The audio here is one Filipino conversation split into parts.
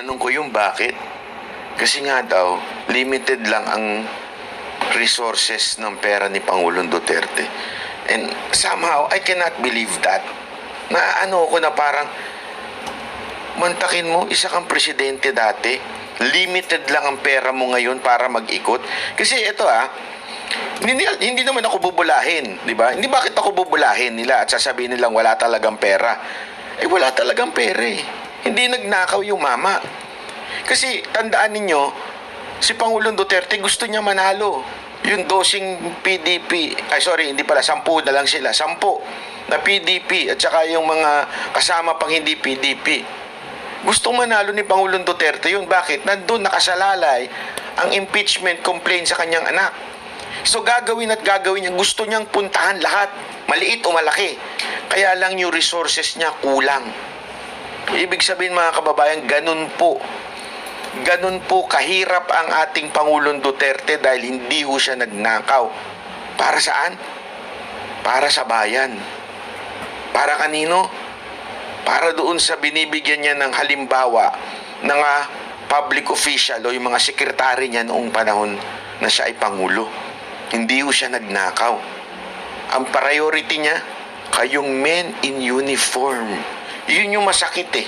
Tinanong ko yung bakit. Kasi nga daw, limited lang ang resources ng pera ni Pangulong Duterte. And somehow, I cannot believe that. Na ano ko na parang, mantakin mo, isa kang presidente dati, limited lang ang pera mo ngayon para mag-ikot. Kasi ito ah, hindi, hindi naman ako bubulahin, di ba? Hindi bakit ako bubulahin nila at sasabihin nilang wala talagang pera. Eh wala talagang pera eh. Hindi nagnakaw yung mama. Kasi tandaan ninyo, si Pangulong Duterte gusto niya manalo. Yung dosing PDP, ay sorry, hindi pala, sampu na lang sila. Sampu na PDP at saka yung mga kasama pang hindi PDP. Gustong manalo ni Pangulong Duterte yun. Bakit? Nandun nakasalalay ang impeachment complaint sa kanyang anak. So gagawin at gagawin niya, gusto niyang puntahan lahat, maliit o malaki. Kaya lang yung resources niya kulang. Ibig sabihin mga kababayan, ganun po. Ganun po kahirap ang ating Pangulong Duterte dahil hindi ho siya nagnakaw. Para saan? Para sa bayan. Para kanino? Para doon sa binibigyan niya ng halimbawa ng ah, public official o yung mga sekretary niya noong panahon na siya ay Pangulo. Hindi ho siya nagnakaw. Ang priority niya, kayong men in uniform. Yun yung masakit eh.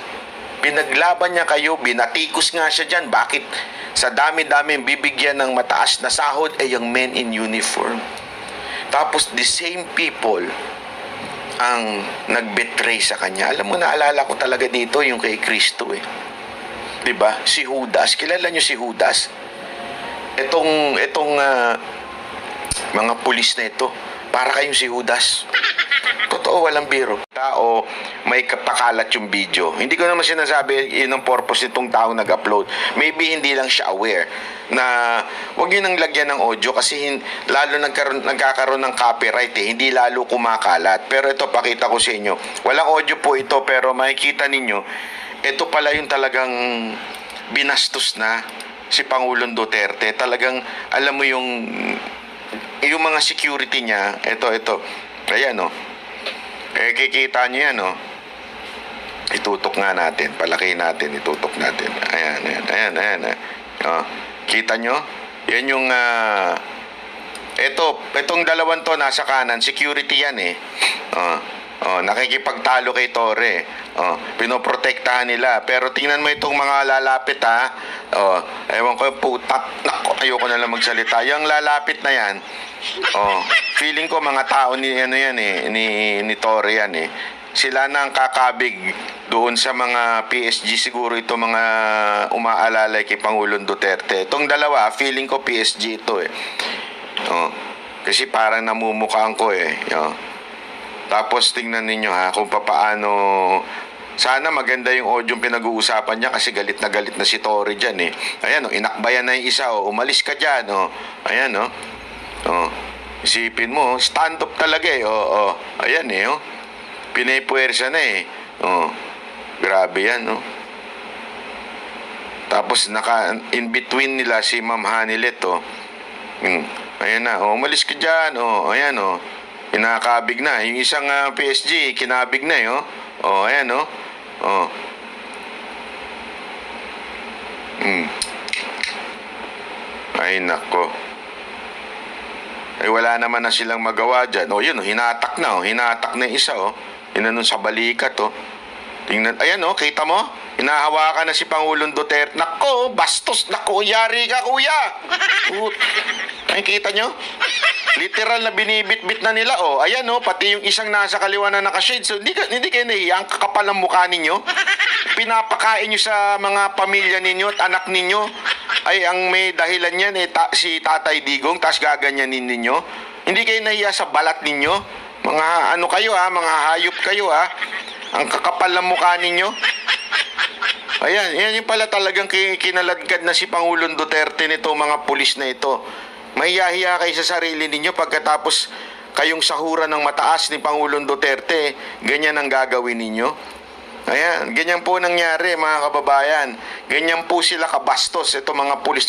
Pinaglaban niya kayo, binatikos nga siya dyan. Bakit? Sa dami-dami bibigyan ng mataas na sahod ay yung men in uniform. Tapos the same people ang nag-betray sa kanya. Alam mo, naalala ko talaga dito yung kay Kristo eh. ba? Si Judas, kilala niyo si Judas? Itong itong ah, mga pulis na ito, para kayong si Judas. Totoo, walang biro. Tao, may kapakalat yung video. Hindi ko naman sinasabi yun ang purpose nitong tao nag-upload. Maybe hindi lang siya aware na wag yun ang lagyan ng audio kasi hin- lalo nagkaroon, nagkakaroon ng copyright eh. Hindi lalo kumakalat. Pero ito, pakita ko sa inyo. Walang audio po ito pero makikita ninyo, ito pala yung talagang binastos na si Pangulong Duterte. Talagang, alam mo yung yung mga security niya, ito, ito. Ayan, oh. Eh, kikita niyo yan, oh. Itutok nga natin. Palaki natin. Itutok natin. Ayan, ayan, ayan, ayan. ayan. Oh. Kita nyo? Yan yung, ah, ito, itong dalawang to nasa kanan, security yan eh. Oh, oh, nakikipagtalo kay Torre. Oh, pinoprotektahan nila. Pero tingnan mo itong mga lalapit ha. Oh, ewan ko yung putak. Nako, ayoko na lang magsalita. Yung lalapit na yan, oh, feeling ko mga tao ni ano yan eh, ni ni Torre yan eh. Sila na ang kakabig doon sa mga PSG siguro ito mga umaalalay kay Pangulong Duterte. Itong dalawa, feeling ko PSG ito eh. Oh, kasi parang namumukhaan ko eh. Oh. Tapos tingnan ninyo ha kung papaano sana maganda yung audio pinag-uusapan niya kasi galit na galit na si Tori dyan eh. Ayan oh, inakbayan na yung isa oh, umalis ka dyan oh. Ayan oh. Oh. Isipin mo, stand up talaga eh. Oh, oh. Ayan eh oh. Pinipuwersa na eh. Oh. Grabe yan oh. Tapos naka in between nila si Ma'am Hanilet oh. Hmm. Ayan na, oh, umalis ka dyan, oh, ayan, oh. Kinakabig na. Yung isang ah, PSG, kinabig na, eh, oh. Oh, ayan, oh. Oh. Hmm. Ay, nako. Ay, wala naman na silang magawa dyan. Oh, yun, oh, hinatak na, oh. Hinatak na yung isa, oh. Inanon sa balikat, oh. Tingnan, ayan, oh, kita mo? Hinahawakan na si Pangulong Duterte. Nako, bastos, nako, yari ka, kuya. Ay, kita nyo? Literal na binibit-bit na nila, oh. Ayan, oh, pati yung isang nasa kaliwa na naka-shade. So, hindi, hindi kayo nahiya. Ang kakapal ng mukha ninyo. Pinapakain nyo sa mga pamilya ninyo at anak ninyo. Ay, ang may dahilan yan, eh, ta- si Tatay Digong, tas gaganyanin ninyo. Hindi kayo nahiya sa balat ninyo. Mga ano kayo, ha? Mga hayop kayo, ha? Ang kakapal ng mukha ninyo. Ayan, yan yung pala talagang ki- kinaladkad na si Pangulong Duterte nito mga pulis na ito. Mahiyahiya kayo sa sarili ninyo pagkatapos kayong sahura ng mataas ni Pangulong Duterte, ganyan ang gagawin ninyo. Ayan, ganyan po nangyari mga kababayan. Ganyan po sila kabastos, ito mga pulis.